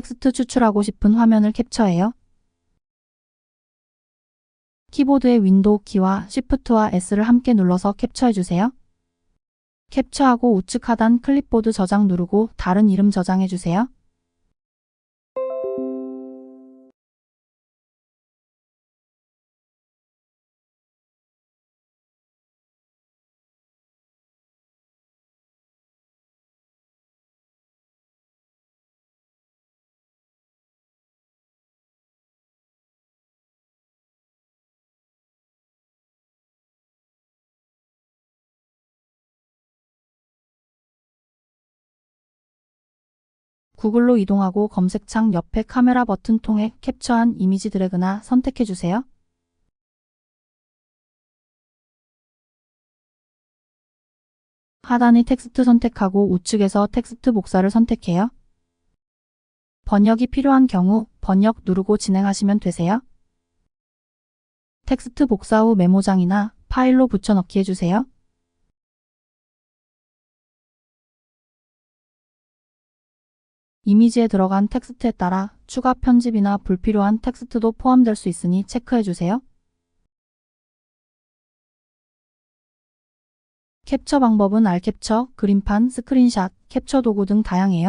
텍스트 추출하고 싶은 화면을 캡처해요. 키보드의 윈도우 키와 Shift와 S를 함께 눌러서 캡처해 주세요. 캡처하고 우측 하단 클립보드 저장 누르고 다른 이름 저장해 주세요. 구글로 이동하고 검색창 옆에 카메라 버튼 통해 캡처한 이미지 드래그나 선택해 주세요. 하단의 텍스트 선택하고 우측에서 텍스트 복사를 선택해요. 번역이 필요한 경우 번역 누르고 진행하시면 되세요. 텍스트 복사 후 메모장이나 파일로 붙여넣기 해주세요. 이미지에 들어간 텍스트에 따라 추가 편집이나 불필요한 텍스트도 포함될 수 있으니 체크해 주세요. 캡처 방법은 알캡처, 그림판, 스크린샷, 캡처 도구 등 다양해요.